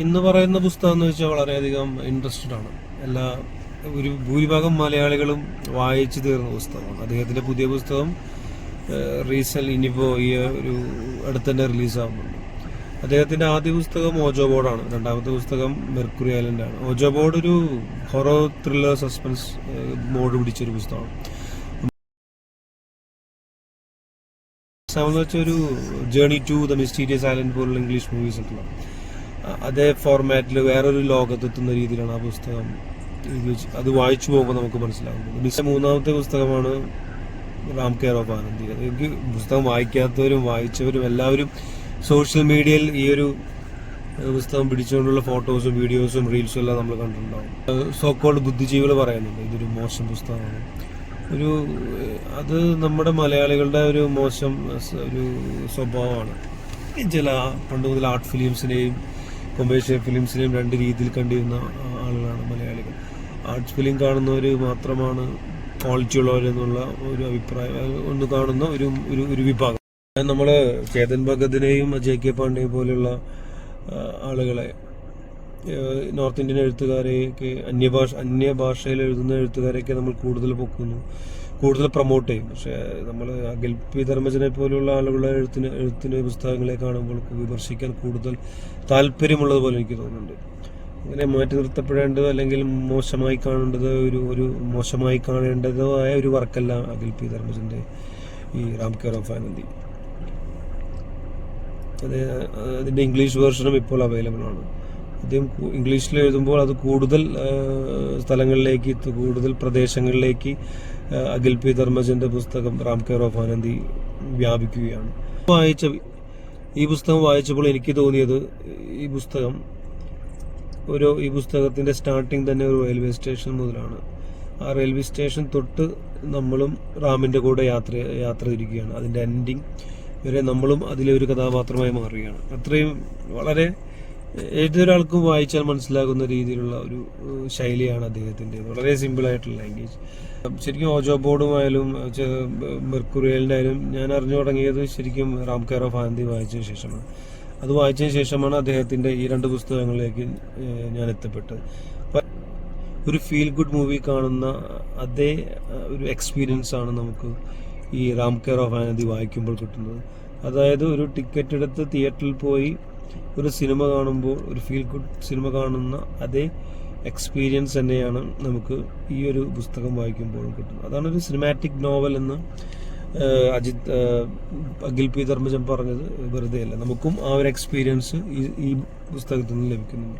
ഇന്ന് പറയുന്ന പുസ്തകം എന്ന് വെച്ചാൽ വളരെയധികം ഇൻട്രസ്റ്റഡ് ആണ്. എല്ലാ ഒരു ഭൂരിഭാഗം മലയാളികളും വായിച്ചു തീർന്ന പുസ്തകമാണ്. അദ്ദേഹത്തിന്റെ പുതിയ പുസ്തകം റീസെന്റ് ഇനിയിപ്പോൾ ഈ ഒരു അടുത്ത് തന്നെ അദ്ദേഹത്തിന്റെ ആദ്യ പുസ്തകം ഓജോ ബോർഡാണ്. രണ്ടാമത്തെ പുസ്തകം മെർക്കുറി ഐലൻഡ് ആണ്. ഓജോ ബോർഡ് ഒരു ഹൊറോ ത്രില്ലർ സസ്പെൻസ് മോഡ് പിടിച്ചൊരു പുസ്തകമാണ്. വെച്ചാൽ ഒരു journey to the mysterious island പോലുള്ള ഇംഗ്ലീഷ് മൂവീസ് അ- അതേ ഫോർമാറ്റിൽ വേറൊരു ലോകത്തെത്തുന്ന രീതിയിലാണ് ആ പുസ്തകം അത് വായിച്ചു പോകുമ്പോൾ നമുക്ക് മനസ്സിലാകുന്നത് മിസ് മൂന്നാമത്തെ പുസ്തകമാണ് റാം കെയർ ഓഫ് ആനന്ദി. എനിക്ക് പുസ്തകം വായിക്കാത്തവരും വായിച്ചവരും എല്ലാവരും സോഷ്യൽ മീഡിയയിൽ ഈ ഒരു പുസ്തകം പിടിച്ചുകൊണ്ടുള്ള ഫോട്ടോസും വീഡിയോസും റീൽസും എല്ലാം നമ്മൾ കണ്ടിട്ടുണ്ടാവും. സോക്കോൾഡ് ബുദ്ധിജീവികൾ പറയുന്നുണ്ട്. ഇതൊരു മോശം പുസ്തകമാണ്. ഒരു അത് നമ്മുടെ മലയാളികളുടെ ഒരു മോശം ഒരു സ്വഭാവമാണ്. ചില പണ്ട് മുതൽ ആർട്ട് ഫിലിംസിനെയും കൊമേഴ്ഷ്യൽ ഫിലിംസിനെയും രണ്ട് രീതിയിൽ കണ്ടിരുന്ന ആളുകളാണ് മലയാളികൾ. ആർട്സ് ഫിലിം കാണുന്നവർ മാത്രമാണ് ക്വാളിറ്റി ഉള്ളവരെന്നുള്ള ഒരു അഭിപ്രായം ഒന്ന് കാണുന്ന ഒരു ഒരു ഒരു വിഭാഗം. നമ്മൾ ചേതൻ ഭഗതിനെയും ജെ കെ പാണ്ഡെയും പോലെയുള്ള ആളുകളെ നോർത്ത് ഇന്ത്യൻ എഴുത്തുകാരെയൊക്കെ അന്യഭാഷ അന്യഭാഷയിൽ എഴുതുന്ന എഴുത്തുകാരെയൊക്കെ നമ്മൾ കൂടുതൽ പൊക്കുന്നു. കൂടുതൽ പ്രൊമോട്ട് ചെയ്യും. പക്ഷേ നമ്മൾ ഗിൽപി ധർമ്മജനെ പോലെയുള്ള ആളുകളുടെ എഴുത്തിന് എഴുത്തിന് പുസ്തകങ്ങളെ കാണുമ്പോൾ വിമർശിക്കാൻ കൂടുതൽ താല്പര്യമുള്ളത് പോലെ എനിക്ക് തോന്നുന്നുണ്ട്. അങ്ങനെ മാറ്റി നിർത്തപ്പെടേണ്ടത് അല്ലെങ്കിൽ മോശമായി കാണേണ്ടത് ഒരു ഒരു മോശമായി കാണേണ്ടതോ ആയ ഒരു വർക്കല്ല അഖിൽ പി ധർമ്മജന്റെ ഈ റാം കെയർ ഓഫ് ആനന്ദി അത് അതിന്റെ ഇംഗ്ലീഷ് വേർഷനും ഇപ്പോൾ അവൈലബിൾ ആണ്. കു- ഇംഗ്ലീഷിൽ എഴുതുമ്പോൾ അത് കൂടുതൽ സ്ഥലങ്ങളിലേക്ക് കൂടുതൽ പ്രദേശങ്ങളിലേക്ക് അഖിൽ പി ധർമ്മജന്റെ പുസ്തകം റാം കെയർ ഓഫ് ആനന്ദി വ്യാപിക്കുകയാണ്. വായിച്ച ഈ പുസ്തകം വായിച്ചപ്പോൾ എനിക്ക് തോന്നിയത് ഈ പുസ്തകം ഒരു ഈ പുസ്തകത്തിന്റെ സ്റ്റാർട്ടിങ് തന്നെ ഒരു റെയിൽവേ സ്റ്റേഷൻ മുതലാണ്. ആ റെയിൽവേ സ്റ്റേഷൻ തൊട്ട് നമ്മളും റാമിന്റെ കൂടെ യാത്ര യാത്ര തിരിക്കുകയാണ്. അതിന്റെ എൻഡിങ് വരെ നമ്മളും അതിലെ ഒരു കഥാപാത്രമായി മാറുകയാണ്. അത്രയും വളരെ ഏതൊരാൾക്കും വായിച്ചാൽ മനസ്സിലാകുന്ന രീതിയിലുള്ള ഒരു ശൈലിയാണ് അദ്ദേഹത്തിന്റെ വളരെ സിമ്പിളായിട്ടുള്ള ലാംഗ്വേജ് ശരിക്കും ഓജോ ബോർഡുമായാലും മെർക്കുറിയലിന്റെ ആയാലും ഞാൻ അറിഞ്ഞു തുടങ്ങിയത് ശരിക്കും റാം കെയർ ഓഫ് ആനന്ദി വായിച്ചതിന് ശേഷമാണ്. അത് വായിച്ചതിന് ശേഷമാണ് അദ്ദേഹത്തിന്റെ ഈ രണ്ട് പുസ്തകങ്ങളിലേക്ക് ഞാൻ എത്തപ്പെട്ടത്. ഒരു ഫീൽ ഗുഡ് മൂവി കാണുന്ന അതേ ഒരു എക്സ്പീരിയൻസ് ആണ് നമുക്ക് ഈ റാം കെയർ ഓഫ് ആനന്ദി വായിക്കുമ്പോൾ കിട്ടുന്നത്. അതായത് ഒരു ടിക്കറ്റ് എടുത്ത് തിയേറ്ററിൽ പോയി ഒരു സിനിമ കാണുമ്പോൾ ഒരു ഫീൽ ഗുഡ് സിനിമ കാണുന്ന അതേ എക്സ്പീരിയൻസ് തന്നെയാണ് നമുക്ക് ഈ ഒരു പുസ്തകം വായിക്കുമ്പോഴും കിട്ടുന്നത്. അതാണ് ഒരു സിനിമാറ്റിക് നോവൽ എന്ന് അജിത് അഖിൽ പി ധർമ്മജൻ പറഞ്ഞത് വെറുതെ അല്ല നമുക്കും ആ ഒരു എക്സ്പീരിയൻസ് ഈ ഈ പുസ്തകത്തിൽ നിന്ന് ലഭിക്കുന്നുണ്ട്.